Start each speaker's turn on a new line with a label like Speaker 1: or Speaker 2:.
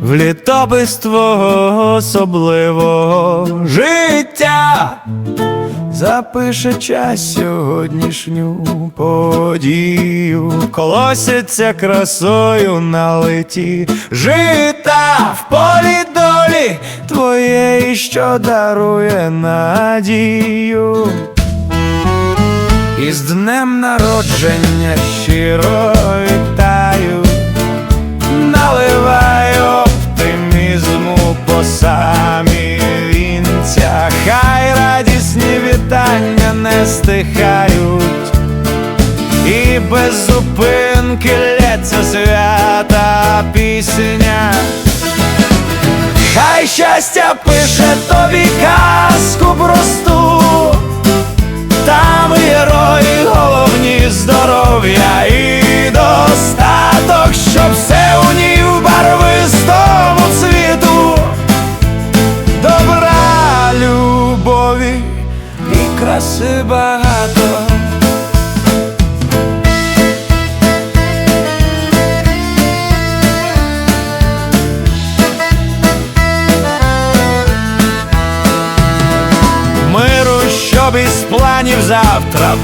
Speaker 1: в літопис твого особливого життя. Запише час сьогоднішню подію, колоситься красою на леті жита в полі долі твоєї, що дарує надію. І з днем народження щиро вітаю, по самі вінця, хай радісні вітання не стихають, і без зупинки лється свята пісня. Хай щастя пише тобі казку просту, там герої головні здоров'я краси багато. Миру, щоб із планів завтра